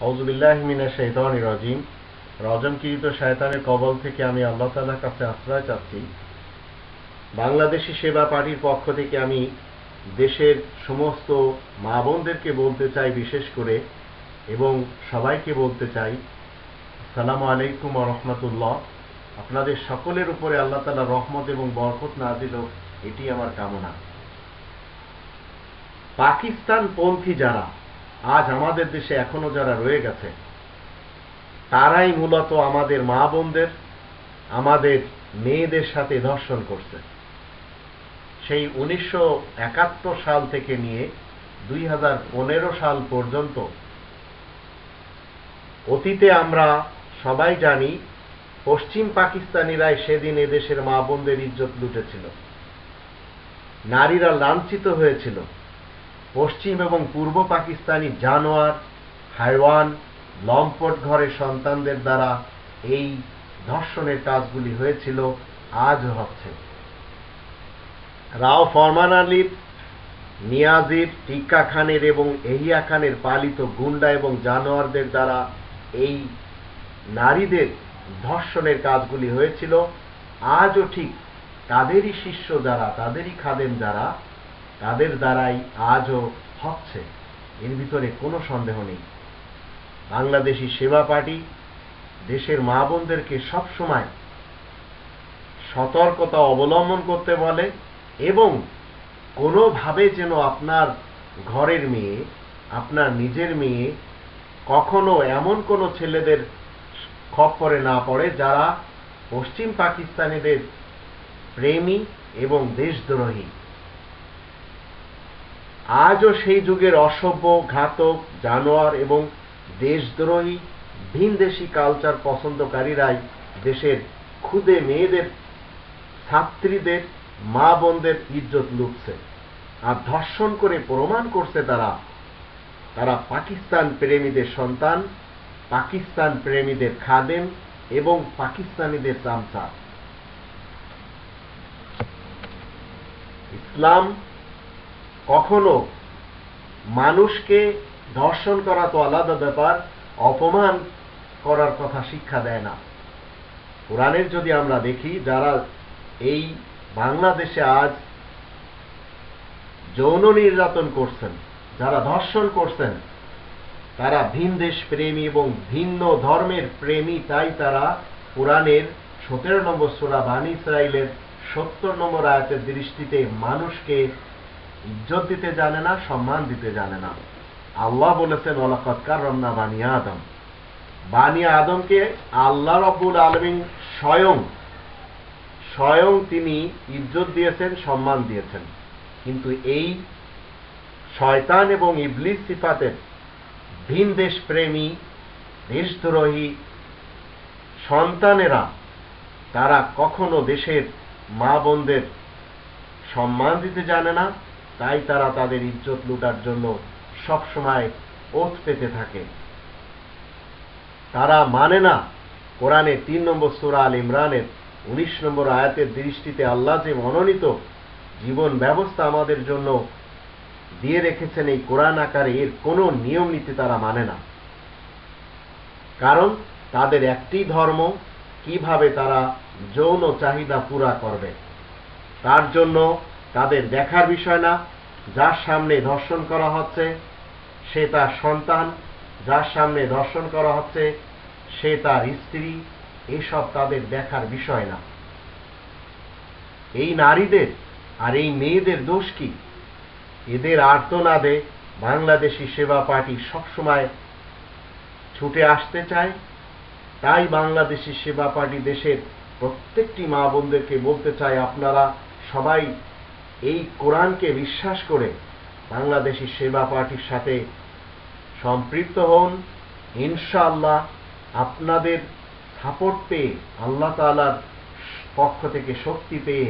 রাজিম রজমকৃত শয়তানের কবল থেকে আমি আল্লাহ তালার কাছে আশ্রয় চাচ্ছি। বাংলাদেশি সেবা পার্টির পক্ষ থেকে আমি দেশের সমস্ত মা বোনদেরকে বলতে চাই বিশেষ করে এবং সবাইকে বলতে চাই সালামু আলাইকুম রহমতুল্লাহ। আপনাদের সকলের উপরে আল্লাহ তালা রহমত এবং বরকত না দিল এটি আমার কামনা। পাকিস্তান পন্থী যারা আজ আমাদের দেশে এখনও যারা রয়ে গেছে, তারাই মূলত আমাদের মা বোনদের, আমাদের মেয়েদের সাথে ধর্ষণ করছে। সেই উনিশশো একাত্তর সাল থেকে নিয়ে দুই হাজার পনেরো সাল পর্যন্ত অতীতে আমরা সবাই জানি, পশ্চিম পাকিস্তানিরাই সেদিন এদেশের মা বোনদের ইজ্জত লুটেছিল। নারীরা লাঞ্ছিত হয়েছিল। পশ্চিম এবং পূর্ব পাকিস্তানি জানোয়ার, হাইওয়ান, লম্পট ঘরের সন্তানদের দ্বারা এই ধর্ষণের কাজগুলি হয়েছিল, আজও হচ্ছে। রাও ফরমান আলীর নিয়াজির টিক্কা খানের এবং এহিয়া খানের পালিত গুন্ডা এবং জানোয়ারদের দ্বারা এই নারীদের ধর্ষণের কাজগুলি হয়েছিল, আজও ঠিক তাদেরই শিষ্য যারা, তাদেরই খাদেম যারা তাদের দ্বারাই আজও হচ্ছে এর ভিতরে কোনো সন্দেহ নেই। বাংলাদেশি সেবা পার্টি দেশের মা বোনদেরকে সবসময় সতর্কতা অবলম্বন করতে বলে এবং কোনোভাবে যেন আপনার ঘরের মেয়ে, আপনার নিজের মেয়ে কখনো এমন কোনো ছেলেদের খপ্পরে না পড়ে যারা পশ্চিম পাকিস্তানিদের প্রেমী এবং দেশদ্রোহী। আজও সেই যুগের অসভ্য, ঘাতক, জানোয়ার এবং দেশদ্রোহী ভিনদেশি কালচার পছন্দকারীরাই দেশের খুদে মেয়েদের, ছাত্রীদের, মা বোনদের ইজ্জত লুটছে। আর ধর্ষণ করে প্রমাণ করছে তারা। তারা পাকিস্তান প্রেমীদের সন্তান, পাকিস্তান প্রেমীদের খাদেম এবং পাকিস্তানিদের চামচা। ইসলাম কখনো মানুষকে ধর্ষণ করা তো আলাদা ব্যাপার, অপমান করার কথা শিক্ষা দেয় না। কোরআনের যদি আমরা দেখি, যারা এই বাংলাদেশে আজ যৌন নির্যাতন করছেন, যারা ধর্ষণ করছেন, তারা ভিন দেশ প্রেমী এবং ভিন্ন ধর্মের প্রেমী, তাই তারা কোরআনের সতেরো নম্বর সোরা বানী ইসরায়েলের সত্তর নম্বর আয়াতের দৃষ্টিতে মানুষকে ইজ্জত দিতে জানে না, সম্মান দিতে জানে না। আল্লাহ বলেছেন ওলাকৎকার রমনা বানিয়া আদম। বানিয়া আদমকে আল্লাহ রব্বুল আলমিন স্বয়ং স্বয়ং তিনি ইজ্জত দিয়েছেন, সম্মান দিয়েছেন। কিন্তু এই শয়তান এবং ইবলিস সিফাতের ভিন দেশ প্রেমী দেশদ্রোহী সন্তানেরা, তারা কখনো দেশের মা বোনদের সম্মান দিতে জানে না তাই তারা তাদের ইজ্জত লুটার জন্য সবসময় ওত পেতে থাকে। তারা মানে না, কোরআনে তিন নম্বর সুরা আল ইমরানের উনিশ নম্বর আয়াতের দৃষ্টিতে আল্লাহ যে মনোনীত জীবন ব্যবস্থা আমাদের জন্য দিয়ে রেখেছেন এই কোরআন আকারে এর কোনো নিয়ম নীতি তারা মানে না। কারণ তাদের একটি ধর্ম কীভাবে তারা যৌন চাহিদা পুরা করবে, তার জন্য তাদের দেখার বিষয় না। যার সামনে ধর্ষণ করা হচ্ছে, সে তার সন্তান। যার সামনে ধর্ষণ করা হচ্ছে, সে তার স্ত্রী। এসব তাদের দেখার বিষয় না। এই নারীদের আর এই মেয়েদের দোষ কি? এদের আর্তনাদে বাংলাদেশি সেবা পার্টি সবসময় ছুটে আসতে চায়। তাই বাংলাদেশি সেবা পার্টি দেশের প্রত্যেকটি মা বোনদেরকে বলতে চায় আপনারা সবাই এই কোরআনকে বিশ্বাস করে বাংলাদেশি সেবা পার্টির সাথে সম্পৃক্ত হন। ইনশাআল্লাহ আপনাদের সাপোর্ট পেয়ে, আল্লাহ তালার পক্ষ থেকে শক্তি পেয়ে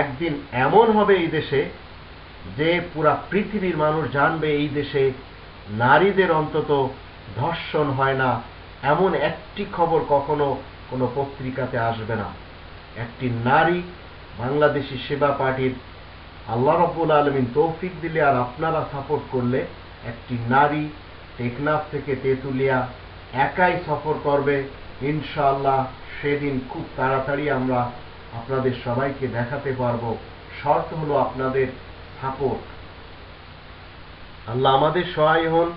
একদিন এমন হবে এই দেশে যে পুরা পৃথিবীর মানুষ জানবে এই দেশে নারীদের অন্তত ধর্ষণ হয় না এমন একটি খবর কখনো কোনো পত্রিকাতে আসবে না। একটি নারী বাংলাদেশি সেবা পার্টির আল্লাহ রব্বুল আলমিন তৌফিক দিলে আর আপনারা সাপোর্ট করলে একটি নারী টেকনাফ থেকে তেঁতুলিয়া একাই সফর করবে। ইনশাআল্লাহ সেদিন খুব তাড়াতাড়ি আমরা আপনাদের সবাইকে দেখাতে পারব। শর্ত হলো আপনাদের সাপোর্ট। আল্লাহ আমাদের সহায় হন।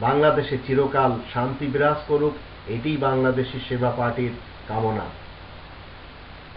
বাংলাদেশে চিরকাল শান্তি বিরাজ করুক। এটি বাংলাদেশি সেবা পার্টির কামনা।